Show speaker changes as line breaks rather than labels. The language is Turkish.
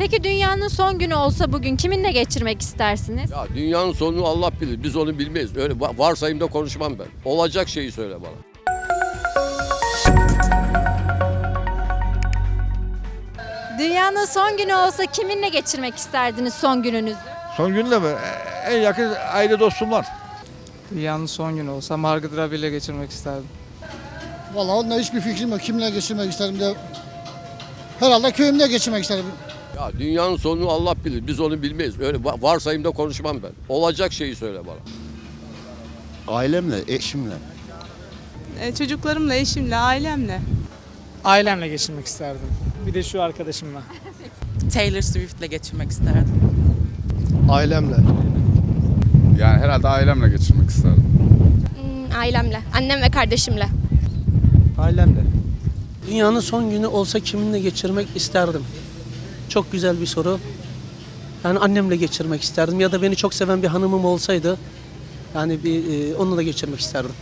Peki dünyanın son günü olsa bugün kiminle geçirmek istersiniz?
Ya dünyanın sonunu Allah bilir. Biz onu bilmeyiz. Öyle va- varsayımda konuşmam ben. Olacak şeyi söyle bana.
Dünyanın son günü olsa kiminle geçirmek isterdiniz son gününüzü?
Son günde mi? En yakın aile dostum var.
Dünyanın son günü olsa Margaret Robbie ile geçirmek isterdim.
Vallahi onunla hiçbir fikrim yok. Kimle geçirmek isterim de. Herhalde köyümde geçirmek isterim.
Ya dünyanın sonunu Allah bilir. Biz onu bilmeyiz. Öyle va- varsayımda konuşmam ben. Olacak şeyi söyle bana.
Ailemle, eşimle.
E, çocuklarımla, eşimle, ailemle.
Ailemle geçirmek isterdim. Bir de şu arkadaşımla.
Taylor Swift'le geçirmek isterdim.
Ailemle.
Yani herhalde ailemle geçirmek isterdim.
Hmm, Ailemle, annem ve kardeşimle.
Ailemle.
Dünyanın son günü olsa kiminle geçirmek isterdim? Çok güzel bir soru. Yani annemle geçirmek isterdim ya da beni çok seven bir hanımım olsaydı yani bir e, onunla geçirmek isterdim.